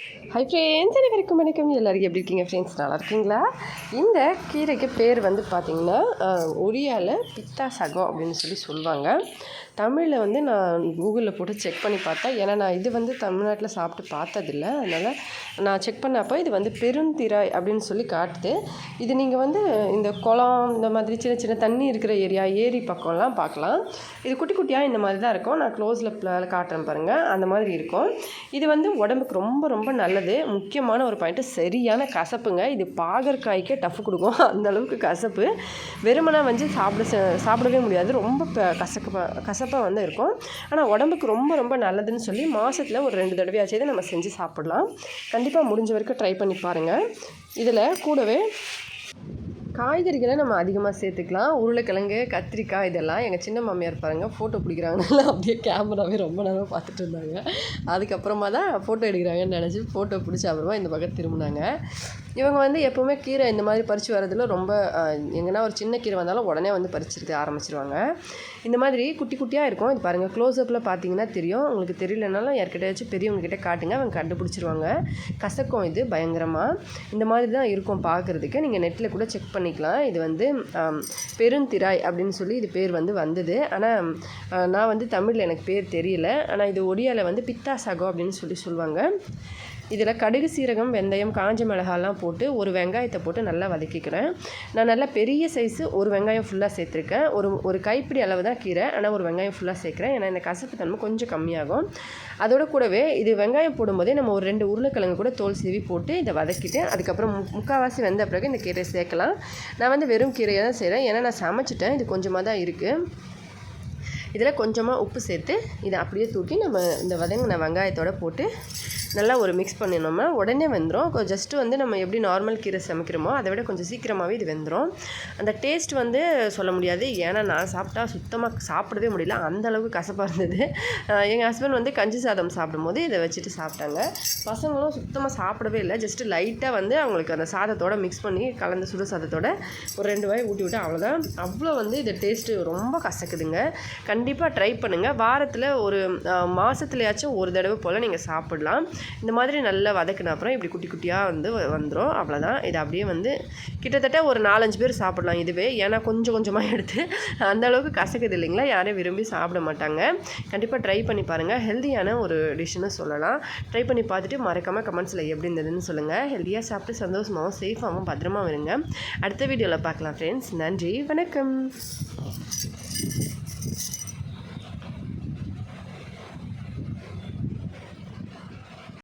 Hi friends அனைவருக்கும் வணக்கம் எல்லாரும் எப்படி இருக்கீங்க ஃப்ரெண்ட்ஸ் நல்லா இருக்கீங்களா? இந்த கீரைக்கு பேர் வந்து பார்த்திங்கன்னா ஒரியாவில் பித்தா சகம் அப்படின்னு சொல்லி சொல்லுவாங்க. தமிழில் வந்து நான் கூகுளில் போட்டு செக் பண்ணி பார்த்தேன். ஏன்னா நான் இது வந்து தமிழ்நாட்டில் சாப்பிட்டு பார்த்ததில்ல. அதனால் நான் செக் பண்ணப்போ இது வந்து பெருந்திராய் அப்படின்னு சொல்லி காட்டுது. இது நீங்கள் வந்து இந்த குளம் இந்த மாதிரி சின்ன சின்ன தண்ணி இருக்கிற ஏரியா ஏரி பக்கம்லாம் பார்க்கலாம். இது குட்டி குட்டியாக இந்த மாதிரி தான் இருக்கும். நான் க்ளோஸில் காட்டுறேன் பாருங்கள் அந்த மாதிரி இருக்கும். இது வந்து உடம்புக்கு ரொம்ப ரொம்ப நல்லது. முக்கியமான ஒரு பாயிண்ட்டு சரியான கசப்புங்க. இது பாகற்காய்க்கே டஃப் கொடுக்கும். அந்த அளவுக்கு கசப்பு. வெறுமனா வந்து சாப்பிட ச- சாப்பிடவே முடியாது. ரொம்ப ப- கசப்பு கசப்பாக வந்து இருக்கும். ஆனால் உடம்புக்கு ரொம்ப ரொம்ப நல்லதுன்னு சொல்லி மாதத்தில் ஒரு ரெண்டு தடவையாச்சும் நம்ம செஞ்சு சாப்பிடலாம். கண்டிப்பாக முடிஞ்ச வரைக்கும் ட்ரை பண்ணி பாருங்கள் இதில் கூடவே காய்கறிகளை நம்ம அதிகமாக சேர்த்துக்கலாம். உருளைக்கிழங்கு கத்திரிக்காய் இதெல்லாம் எங்கள் சின்ன மாமியார் பாருங்கள் ஃபோட்டோ பிடிக்கிறாங்கனால அப்படியே கேமராவே ரொம்ப நேரம் பார்த்துட்டு இருந்தாங்க. அதுக்கப்புறமா தான் ஃபோட்டோ எடுக்கிறாங்கன்னு நினச்சி ஃபோட்டோ பிடிச்ச அப்புறமா இந்த பக்கம் திரும்பினாங்க. இவங்க வந்து எப்போவுமே கீரை இந்த மாதிரி பறித்து வரதில் ரொம்ப எங்கன்னா ஒரு சின்ன கீரை வந்தாலும் உடனே வந்து பறிச்சிருக்க ஆரம்பிச்சிருவாங்க. இந்த மாதிரி குட்டி குட்டியாக இருக்கும். இது பாருங்கள் க்ளோஸ்அப்பில் பார்த்தீங்கன்னா தெரியும். உங்களுக்கு தெரியலனாலும் யார்கிட்டயாச்சும் பெரியவங்ககிட்ட காட்டுங்க. அவங்க கண்டுபிடிச்சிருவாங்க. கசக்கும் இது பயங்கரமாக இந்த மாதிரி தான் இருக்கும் பார்க்குறதுக்கு. நீங்கள் நெட்டில் கூட செக் பண்ணி பண்ணிக்கலாம். இது வந்து பெருந்திராய் அப்படின்னு சொல்லி இது பேர் வந்து வந்தது. ஆனால் நான் வந்து தமிழில் எனக்கு பேர் தெரியல. ஆனால் இது ஒடியாவில் வந்து பித்தா சகோ அப்படின்னு சொல்லி சொல்லுவாங்க. இதில் கடுகு சீரகம் வெந்தயம் காஞ்ச மிளகாலாம் போட்டு ஒரு வெங்காயத்தை போட்டு நல்லா வதக்கிக்கிறேன். நான் நல்லா பெரிய சைஸு ஒரு வெங்காயம் ஃபுல்லாக சேர்த்துருக்கேன். ஒரு ஒரு கைப்பிடி அளவு தான் கீரை ஆனால் ஒரு வெங்காயம் ஃபுல்லாக சேர்க்குறேன். ஏன்னா இந்த கசப்பு தன்மை கொஞ்சம் கம்மியாகும். அதோட கூடவே இது வெங்காயம் போடும்போதே நம்ம ஒரு ரெண்டு உருளைக்கிழங்கு கூட தோல் சீவி போட்டு இதை வதக்கிட்டு அதுக்கப்புறம் முக்கால்வாசி வெந்த பிறகு இந்த கீரையை சேர்க்கலாம். நான் வந்து வெறும் கீரையை தான் செய்கிறேன் ஏன்னா நான் சமைச்சிட்டேன். இது கொஞ்சமாக தான் இருக்குது இதில் கொஞ்சமாக உப்பு சேர்த்து இதை அப்படியே தூக்கி நம்ம இந்த வதங்கின வெங்காயத்தோடு போட்டு நல்லா ஒரு மிக்ஸ் பண்ணினோம்னா உடனே வெந்துடும் ஜஸ்ட்டு வந்து நம்ம எப்படி நார்மல் கீரை சமைக்கிறோமோ அதை விட கொஞ்சம் சீக்கிரமாகவே இது வெந்துடும் அந்த டேஸ்ட் வந்து சொல்ல முடியாது. ஏன்னா நான் சாப்பிட்டா சுத்தமாக சாப்பிடவே முடியல. அந்த அளவுக்கு கசப்பாக இருந்தது. எங்கள் ஹஸ்பண்ட் வந்து கஞ்சி சாதம் சாப்பிடும்போது இதை வச்சுட்டு சாப்பிட்டாங்க. பசங்களும் சுத்தமாக சாப்பிடவே இல்லை. ஜஸ்ட்டு லைட்டாக வந்து அவங்களுக்கு அந்த சாதத்தோட மிக்ஸ் பண்ணி கலந்த சுடு சாதத்தோட ஒரு ரெண்டு வாய் ஊட்டி விட்டு அவ்வளோதான் அவ்வளோ வந்து இது டேஸ்ட்டு ரொம்ப கசக்குதுங்க. கண்டிப்பாக ட்ரை பண்ணுங்கள் வாரத்தில் ஒரு மாதத்துலையாச்சும் ஒரு தடவை போல் நீங்கள் சாப்பிடலாம். இந்த மாதிரி நல்லா வதக்கின அப்புறம் இப்படி குட்டி குட்டியாக வந்து வந்துடும் அவ்வளோதான் இது அப்படியே வந்து கிட்டத்தட்ட ஒரு நாலஞ்சு பேர் சாப்பிடலாம் இதுவே. ஏன்னா கொஞ்சம் கொஞ்சமாக எடுத்து அந்த அளவுக்கு கசக்குது இல்லைங்களா? யாரும் விரும்பி சாப்பிட மாட்டாங்க. கண்டிப்பாக ட்ரை பண்ணி பாருங்கள் ஹெல்த்தியான ஒரு டிஷ்ஷுன்னு சொல்லலாம். ட்ரை பண்ணி பார்த்துட்டு மறக்காமல் கமெண்ட்ஸில் எப்படி இருந்ததுன்னு சொல்லுங்கள் ஹெல்த்தியாக சாப்பிட்டு சந்தோஷமாகவும் சேஃபாகவும் பத்திரமாக இருங்க. அடுத்த வீடியோவில் பார்க்கலாம் ஃப்ரெண்ட்ஸ் நன்றி. வணக்கம்.